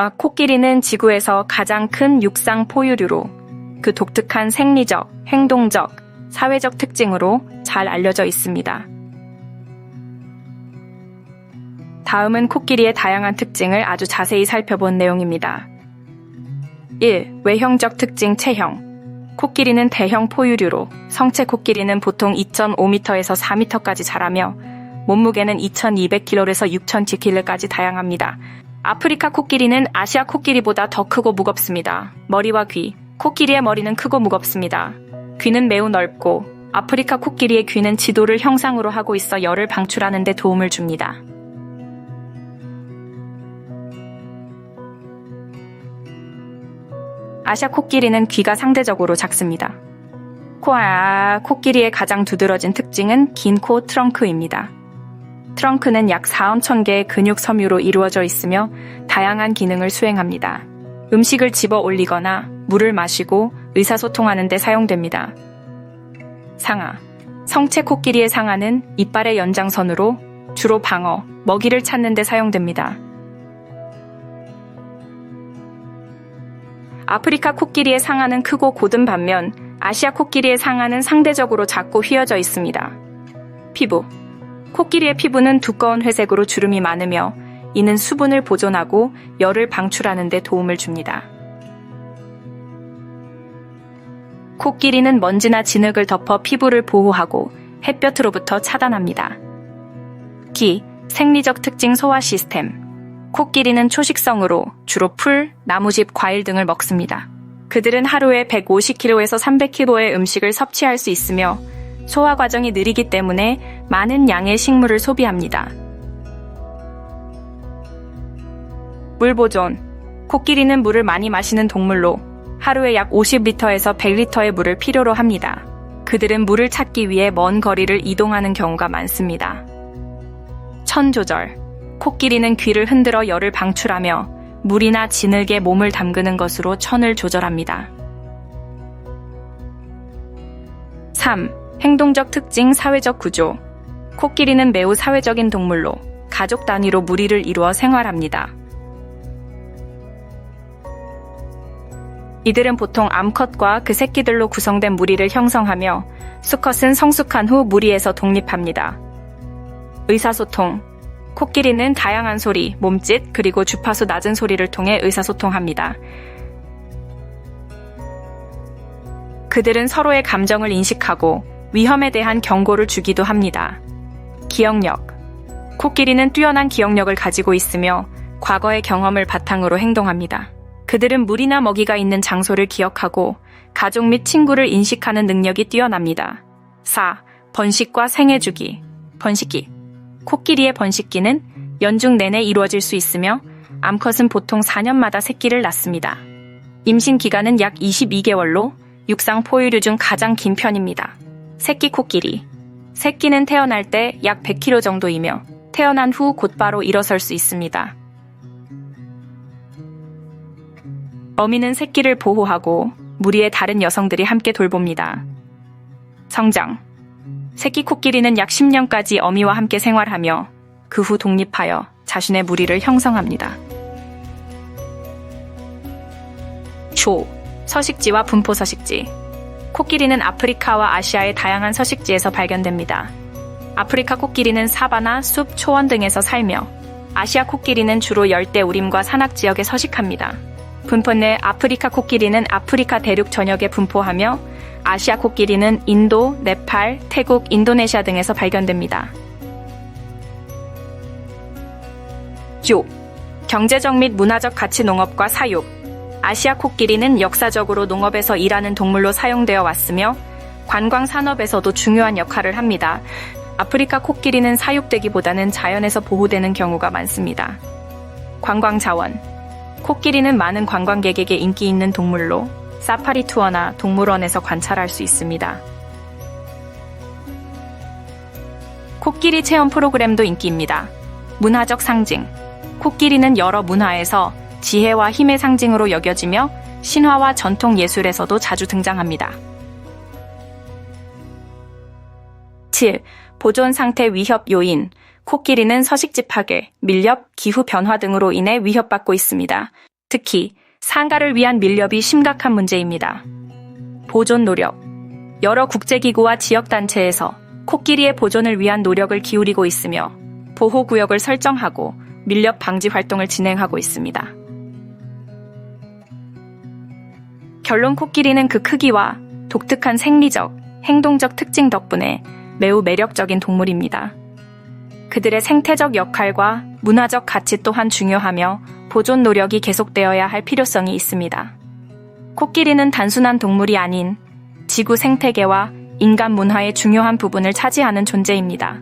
아, 코끼리는 지구에서 가장 큰 육상 포유류로 그 독특한 생리적, 행동적, 사회적 특징으로 잘 알려져 있습니다. 다음은 코끼리의 다양한 특징을 아주 자세히 살펴본 내용입니다. 1. 외형적 특징 체형. 코끼리는 대형 포유류로 성체 코끼리는 보통 2.5m에서 4m까지 자라며 몸무게는 2,200kg에서 6,000kg까지 다양합니다. 아프리카 코끼리는 아시아 코끼리보다 더 크고 무겁습니다. 머리와 귀. 코끼리의 머리는 크고 무겁습니다. 귀는 매우 넓고 아프리카 코끼리의 귀는 지도를 형상으로 하고 있어 열을 방출하는 데 도움을 줍니다. 아시아 코끼리는 귀가 상대적으로 작습니다. 코아 코끼리의 가장 두드러진 특징은 긴 코 트렁크입니다. 트렁크는 약 4원 1000개의 근육 섬유로 이루어져 있으며 다양한 기능을 수행합니다. 음식을 집어 올리거나 물을 마시고 의사소통하는 데 사용됩니다. 상아. 성체 코끼리의 상아는 이빨의 연장선으로 주로 방어, 먹이를 찾는 데 사용됩니다. 아프리카 코끼리의 상아는 크고 곧은 반면 아시아 코끼리의 상아는 상대적으로 작고 휘어져 있습니다. 피부. 코끼리의 피부는 두꺼운 회색으로 주름이 많으며 이는 수분을 보존하고 열을 방출하는 데 도움을 줍니다. 코끼리는 먼지나 진흙을 덮어 피부를 보호하고 햇볕으로부터 차단합니다. 기, 생리적 특징 소화 시스템. 코끼리는 초식성으로 주로 풀, 나무집, 과일 등을 먹습니다. 그들은 하루에 150kg에서 300kg의 음식을 섭취할 수 있으며 소화 과정이 느리기 때문에 많은 양의 식물을 소비합니다. 물 보존. 코끼리는 물을 많이 마시는 동물로 하루에 약 50리터에서 100리터의 물을 필요로 합니다. 그들은 물을 찾기 위해 먼 거리를 이동하는 경우가 많습니다. 천 조절. 코끼리는 귀를 흔들어 열을 방출하며 물이나 진흙에 몸을 담그는 것으로 천을 조절합니다. 3. 행동적 특징 사회적 구조. 코끼리는 매우 사회적인 동물로 가족 단위로 무리를 이루어 생활합니다. 이들은 보통 암컷과 그 새끼들로 구성된 무리를 형성하며 수컷은 성숙한 후 무리에서 독립합니다. 의사소통. 코끼리는 다양한 소리, 몸짓, 그리고 주파수 낮은 소리를 통해 의사소통합니다. 그들은 서로의 감정을 인식하고 위험에 대한 경고를 주기도 합니다. 기억력. 코끼리는 뛰어난 기억력을 가지고 있으며 과거의 경험을 바탕으로 행동합니다. 그들은 물이나 먹이가 있는 장소를 기억하고 가족 및 친구를 인식하는 능력이 뛰어납니다. 4. 번식과 생애 주기. 번식기. 코끼리의 번식기는 연중 내내 이루어질 수 있으며 암컷은 보통 4년마다 새끼를 낳습니다. 임신 기간은 약 22개월로 육상 포유류 중 가장 긴 편입니다. 새끼 코끼리. 새끼는 태어날 때 약 100kg 정도이며 태어난 후 곧바로 일어설 수 있습니다. 어미는 새끼를 보호하고 무리의 다른 여성들이 함께 돌봅니다. 성장. 새끼 코끼리는 약 10년까지 어미와 함께 생활하며 그 후 독립하여 자신의 무리를 형성합니다. 초. 서식지와 분포 서식지. 코끼리는 아프리카와 아시아의 다양한 서식지에서 발견됩니다. 아프리카 코끼리는 사바나, 숲, 초원 등에서 살며 아시아 코끼리는 주로 열대 우림과 산악 지역에 서식합니다. 분포 내 아프리카 코끼리는 아프리카 대륙 전역에 분포하며 아시아 코끼리는 인도, 네팔, 태국, 인도네시아 등에서 발견됩니다. 조 경제적 및 문화적 가치 농업과 사육 아시아 코끼리는 역사적으로 농업에서 일하는 동물로 사용되어 왔으며 관광 산업에서도 중요한 역할을 합니다. 아프리카 코끼리는 사육되기보다는 자연에서 보호되는 경우가 많습니다. 관광 자원 코끼리는 많은 관광객에게 인기 있는 동물로 사파리 투어나 동물원에서 관찰할 수 있습니다. 코끼리 체험 프로그램도 인기입니다. 문화적 상징. 코끼리는 여러 문화에서 지혜와 힘의 상징으로 여겨지며 신화와 전통 예술에서도 자주 등장합니다. 7. 보존 상태 위협 요인. 코끼리는 서식지 파괴, 밀렵, 기후 변화 등으로 인해 위협받고 있습니다. 특히 상가를 위한 밀렵이 심각한 문제입니다. 보존 노력. 여러 국제기구와 지역단체에서 코끼리의 보존을 위한 노력을 기울이고 있으며 보호구역을 설정하고 밀렵 방지 활동을 진행하고 있습니다. 결론 코끼리는 그 크기와 독특한 생리적, 행동적 특징 덕분에 매우 매력적인 동물입니다. 그들의 생태적 역할과 문화적 가치 또한 중요하며 보존 노력이 계속되어야 할 필요성이 있습니다. 코끼리는 단순한 동물이 아닌 지구 생태계와 인간 문화의 중요한 부분을 차지하는 존재입니다.